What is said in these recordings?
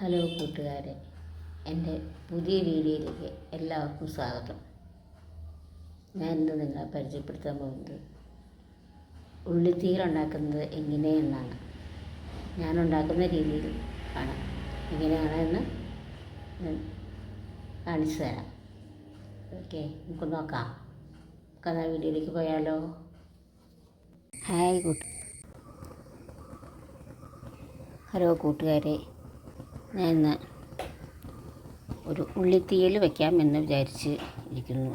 Hello കൂട്ടുകാരെ എന്റെ പുതിയ വീഡിയോയിലേക്ക് എല്ലാവർക്കും സ്വാഗതം. ഞാൻ ഇന്ന് നിങ്ങളെ പരിചയപ്പെടുത്താൻ പോകുന്നത് ഉള്ളിത്തീർ ഉണ്ടാക്കുന്നത് എങ്ങനെയെന്നാണ്. ഞാൻ ഉണ്ടാക്കുന്ന രീതിയിൽ ആണ്. എങ്ങനെയാണെന്ന് കാണിച്ചു തരാം. ഓക്കെ നമുക്ക് നോക്കാം. നമുക്ക് എന്നാൽ വീഡിയോയിലേക്ക് പോയാലോ? ഹായ് കൂട്ട് ഹലോ കൂട്ടുകാരെ ഞാൻ ഇന്ന് ഒരു ഉള്ളിത്തീയൽ വയ്ക്കാം എന്ന് വിചാരിച്ച് ഇരിക്കുന്നു.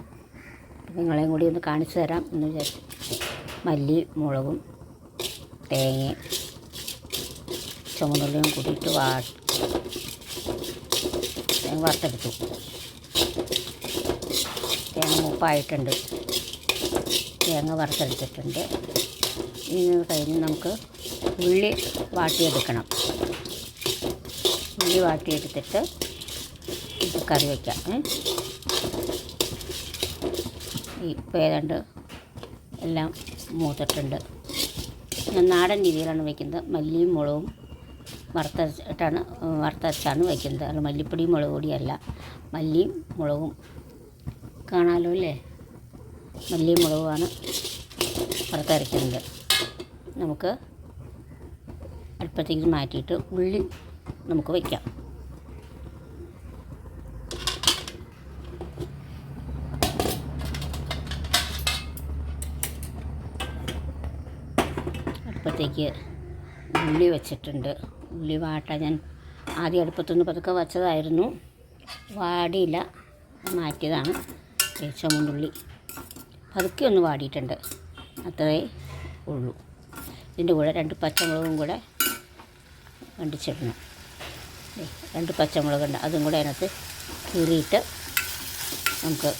നിങ്ങളെയും കൂടി ഒന്ന് കാണിച്ചു തരാം എന്ന് വിചാരിച്ചു. മല്ലി മുളകും തേങ്ങയും ചുമന്നുള്ളിയും കൂടിയിട്ട് വാ തേങ്ങ വറുത്തെടുത്തു. തേങ്ങ മൂപ്പായിട്ടുണ്ട്. തേങ്ങ വറുത്തെടുത്തിട്ടുണ്ട്. ഇനി കഴിഞ്ഞ് നമുക്ക് ഉള്ളി വാട്ടിയെടുക്കണം. ഉള്ളി വാട്ടിയെടുത്തിട്ട് ഇത് കറി വയ്ക്കാം ഇപ്പോൾ ഏതാണ്ട് എല്ലാം മൂത്തിട്ടുണ്ട്. ഞാൻ നാടൻ രീതിയിലാണ് വയ്ക്കുന്നത് മല്ലിയും മുളകും വറുത്തരച്ചിട്ടാണ് വറുത്തരച്ചാണ് വയ്ക്കുന്നത് അത് മല്ലിപ്പൊടിയും മുളക് പൊടിയല്ല മല്ലിയും മുളകും. കാണാലോ അല്ലേ? മല്ലിയും മുളകുമാണ് വറുത്തരയ്ക്കുന്നത് നമുക്ക് അടുപ്പത്തേക്ക് മാറ്റിയിട്ട് ഉള്ളി നമുക്ക് വയ്ക്കാം അടുപ്പത്തേക്ക് ഉള്ളി വെച്ചിട്ടുണ്ട്. ഉള്ളി വാട്ടാൻ ഞാൻ ആദ്യം അടുപ്പത്തുനിന്ന് പതുക്കെ വച്ചതായിരുന്നു. വാടിയില്ല. മാറ്റിയതാണ്. ചുമന്നുള്ളി പതുക്കെ ഒന്ന് വാടിയിട്ടുണ്ട്. അത്രേ ഉള്ളൂ. ഇതിന്റെ കൂടെ രണ്ട് പച്ചമുളകും കൂടെ കണ്ടിച്ചിടണം ദേ, രണ്ട് പച്ചമുളകുണ്ട് അതും കൂടെ അതിനകത്ത് കീറിയിട്ട് നമുക്ക്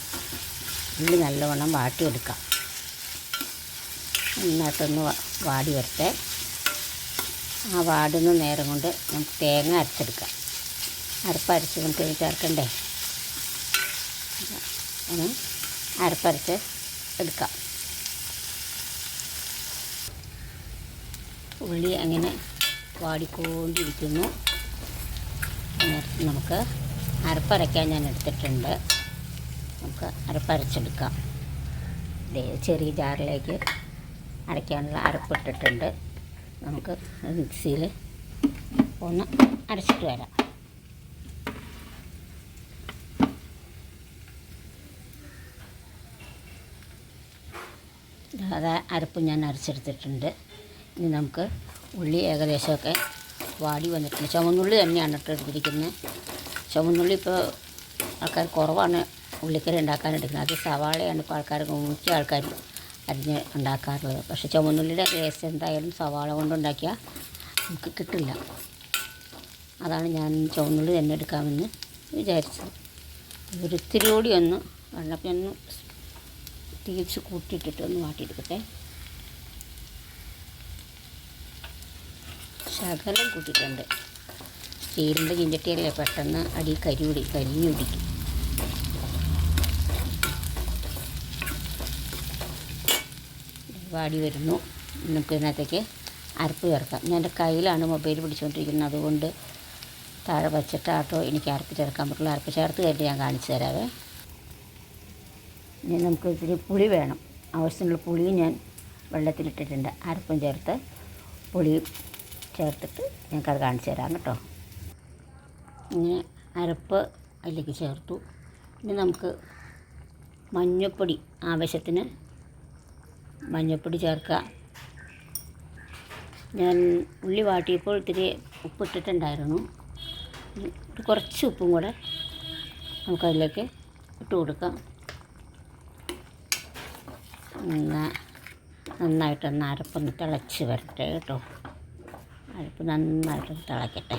ഉള്ളി നല്ലവണ്ണം വാട്ടിയെടുക്കാം. നന്നായിട്ടൊന്ന് വാടി വരട്ടെ. ആ വാടുന്ന നേരം കൊണ്ട് നമുക്ക് തേങ്ങ അരച്ചെടുക്കാം. അരപ്പരച്ച് നമുക്ക് ചേർക്കണ്ടേ? അരപ്പരച്ച് എടുക്കാം. ഉള്ളി അങ്ങനെ വാടിക്കൊണ്ടിരിക്കുന്നു. നമുക്ക് അരപ്പരയ്ക്കാൻ ഞാൻ എടുത്തിട്ടുണ്ട്. നമുക്ക് അരപ്പരച്ചെടുക്കാം ചെറിയ ജാറിലേക്ക് അരയ്ക്കാനുള്ള അരപ്പിട്ടിട്ടുണ്ട് നമുക്ക് മിക്സിയിൽ ഒന്ന് അരച്ചിട്ട് വരാം. അത് അരപ്പ് ഞാൻ അരച്ചെടുത്തിട്ടുണ്ട്. ഇനി നമുക്ക് ഉള്ളി ഏകദേശമൊക്കെ വാടി വന്നിട്ടുണ്ട്. ചുവന്നുള്ളി തന്നെയാണ് ഇട്ട് എടുത്തിരിക്കുന്നത്. ചുവന്നുള്ളി ഇപ്പോൾ ആൾക്കാർ കുറവാണ് ഉള്ളിക്കറി ഉണ്ടാക്കാൻ എടുക്കുന്നത് അത് സവാളയാണ് ഇപ്പോൾ ആൾക്കാർ മുഖ്യ ആൾക്കാർ അരിഞ്ഞ് ഉണ്ടാക്കാറുള്ളത്. പക്ഷേ ചുവന്നുള്ളിയുടെ ടേസ്റ്റ് എന്തായാലും സവാള കൊണ്ടുണ്ടാക്കിയാൽ നമുക്ക് കിട്ടില്ല. അതാണ് ഞാൻ ചുവന്നുള്ളി തന്നെ എടുക്കാമെന്ന് വിചാരിച്ചത്. ഒരിത്തിരി കൂടി ഒന്ന് വെള്ളപ്പൊന്ന് തീച്ച് കൂട്ടിയിട്ടിട്ട് ഒന്ന് മാറ്റിയെടുക്കട്ടെ. ശകലം കൂട്ടിയിട്ടുണ്ട്. സ്റ്റീലിന്റെ ചിഞ്ചട്ടിയല്ലേ പെട്ടെന്ന് അടി കരി കരിഞ്ഞുടിക്കും വാടി വരുന്നു. നമുക്ക് ഇതിനകത്തേക്ക് അരപ്പ് ചേർക്കാം. ഞാൻ എന്റെ കയ്യിലാണ് മൊബൈൽ പിടിച്ചുകൊണ്ടിരിക്കുന്നത്. അതുകൊണ്ട് താഴെ വച്ചിട്ടാട്ടോ എനിക്ക് അരപ്പ് ചേർക്കാൻ പറ്റുള്ളൂ. അരപ്പ് ചേർത്ത് കഴിഞ്ഞിട്ട് ഞാൻ കാണിച്ചു തരാവേ. ഇനി നമുക്ക് ഇത്തിരി പുളി വേണം. ആവശ്യത്തിനുള്ള പുളിയും ഞാൻ വെള്ളത്തിലിട്ടിട്ടുണ്ട്. അരപ്പും ചേർത്ത് പുളിയും ചേർത്തിട്ട് ഞങ്ങൾക്കത് കാണിച്ചു തരാം കേട്ടോ. ഇനി അരപ്പ് അതിലേക്ക് ചേർത്തു. ഇനി നമുക്ക് മഞ്ഞൾപ്പൊടി ആവശ്യത്തിന് മഞ്ഞൾപ്പൊടി ചേർക്കുക ഞാൻ ഉള്ളി വാട്ടിയപ്പോൾ ഇത്തിരി ഉപ്പിട്ടിട്ടുണ്ടായിരുന്നു കുറച്ച് ഉപ്പും കൂടെ നമുക്കതിലേക്ക് ഇട്ട് കൊടുക്കാം. നന്നാ നന്നായിട്ടൊന്ന് അരപ്പൊന്ന് തിളച്ച് വരട്ടെ കേട്ടോ. അരപ്പ് നന്നായിട്ട് തിളയ്ക്കട്ടെ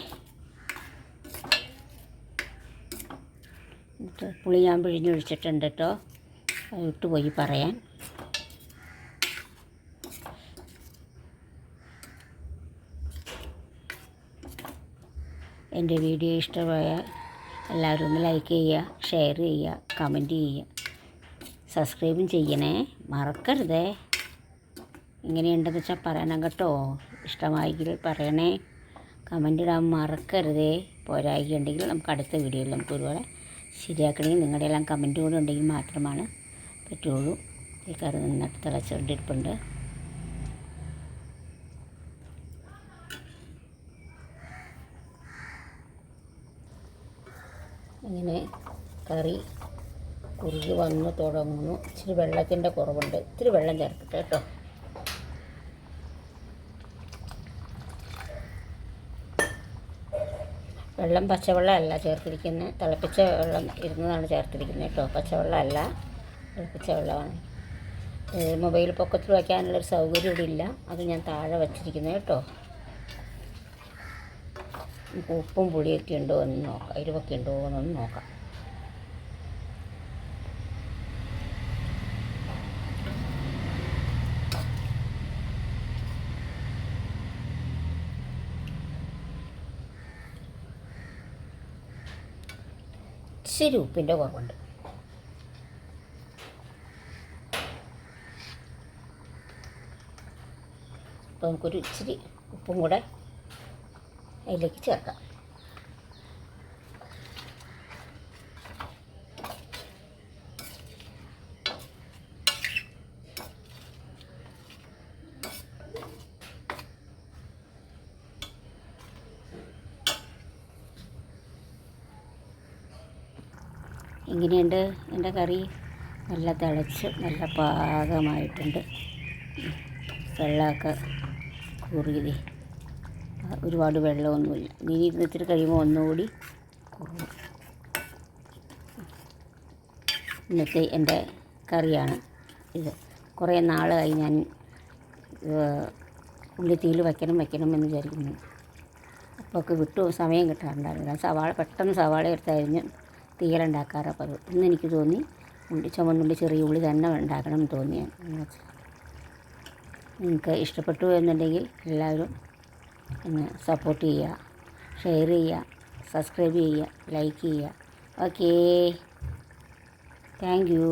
എന്നിട്ട് പുളി ഞാൻ പിഴിഞ്ഞൊഴിച്ചിട്ടുണ്ട് കേട്ടോ. വിട്ടുപോയി പറയാൻ. എന്റെ വീഡിയോ ഇഷ്ടമായ എല്ലാവരും ഒന്ന് ലൈക്ക് ചെയ്യുക ഷെയർ ചെയ്യുക കമന്റ് ചെയ്യുക. സബ്സ്ക്രൈബും ചെയ്യണേ. മറക്കരുതേ. ഇങ്ങനെയുണ്ടെന്ന് വെച്ചാൽ പറയണം കേട്ടോ. ഇഷ്ടമായെങ്കിൽ പറയണേ. കമന്റ് ഇടാൻ മറക്കരുതേ. പോരായികയുണ്ടെങ്കിൽ നമുക്ക് അടുത്ത വീഡിയോയിൽ നമുക്ക് ഒരുപാട് ശരിയാക്കണമെങ്കിൽ നിങ്ങളുടെ എല്ലാം കമന്റ് കൂടെ ഉണ്ടെങ്കിൽ മാത്രമാണ് പറ്റുള്ളൂ. ഈ കറി നന്നായിട്ട് തിളച്ചുകൊണ്ടിരിപ്പുണ്ട് ഇങ്ങനെ കറി കുറുകി വന്ന് തുടങ്ങുന്നു. ഇച്ചിരി വെള്ളത്തിന്റെ കുറവുണ്ട്. ഇത്തിരി വെള്ളം ചേർക്കട്ടെ കേട്ടോ. വെള്ളം പച്ചവെള്ളമല്ല ചേർത്തിരിക്കുന്നത് തിളപ്പിച്ച വെള്ളം ഇരുന്നതാണ് ചേർത്തിരിക്കുന്നത് കേട്ടോ. പച്ചവെള്ളമല്ല തിളപ്പിച്ച വെള്ളമാണ്. മൊബൈൽ പൊക്കത്തിൽ വയ്ക്കാനുള്ളൊരു സൗകര്യം ഇവിടെ ഇല്ല. അത് ഞാൻ താഴെ വച്ചിരിക്കുന്നത് കേട്ടോ. ഉപ്പും പുളിയൊക്കെ ഉണ്ടോ എന്ന് നോക്കാം. എരിവൊക്കെ ഉണ്ടോ എന്നൊന്ന് നോക്കാം. ഇച്ചിരി ഉപ്പിന്റെ കുറവുണ്ട്. അപ്പോൾ നമുക്കൊരു ഇച്ചിരി ഉപ്പും കൂടെ അതിലേക്ക് ചേർക്കാം. എങ്ങനെയുണ്ട് എന്റെ കറി നല്ല തിളച്ച് നല്ല പാകമായിട്ടുണ്ട്. വെള്ളമൊക്കെ കൂറിയത്. ഒരുപാട് വെള്ളമൊന്നുമില്ല. ഇനി ഇരുന്നിട്ട് കഴിയുമ്പോൾ ഒന്നുകൂടി കുറുകും ഇന്നത്തെ എന്റെ കറിയാണ് ഇത്. കുറേ നാളായി ഞാൻ ഉള്ളിത്തീയിൽ വയ്ക്കണം വയ്ക്കണം എന്ന് വിചാരിക്കുന്നു. അപ്പോൾ ഒക്കെ വിട്ടു സമയം കിട്ടാറുണ്ടായിരുന്നില്ല. സവാള പെട്ടെന്ന് സവാള എടുത്തരിഞ്ഞ് തീയലുണ്ടാക്കാറ് അപ്പോൾ ഇന്ന് എനിക്ക് തോന്നി ഉള്ളി ചുമന്നുള്ളി ചെറിയ ഉള്ളി തന്നെ ഉണ്ടാക്കണം എന്ന് തോന്നി ഞാൻ. എന്ന് നിങ്ങൾക്ക് ഇഷ്ടപ്പെട്ടു എന്നുണ്ടെങ്കിൽ എല്ലാവരും എന്നെ സപ്പോർട്ട് ചെയ്യുക ഷെയർ ചെയ്യുക സബ്സ്ക്രൈബ് ചെയ്യുക ലൈക്ക് ചെയ്യുക. Okay thank you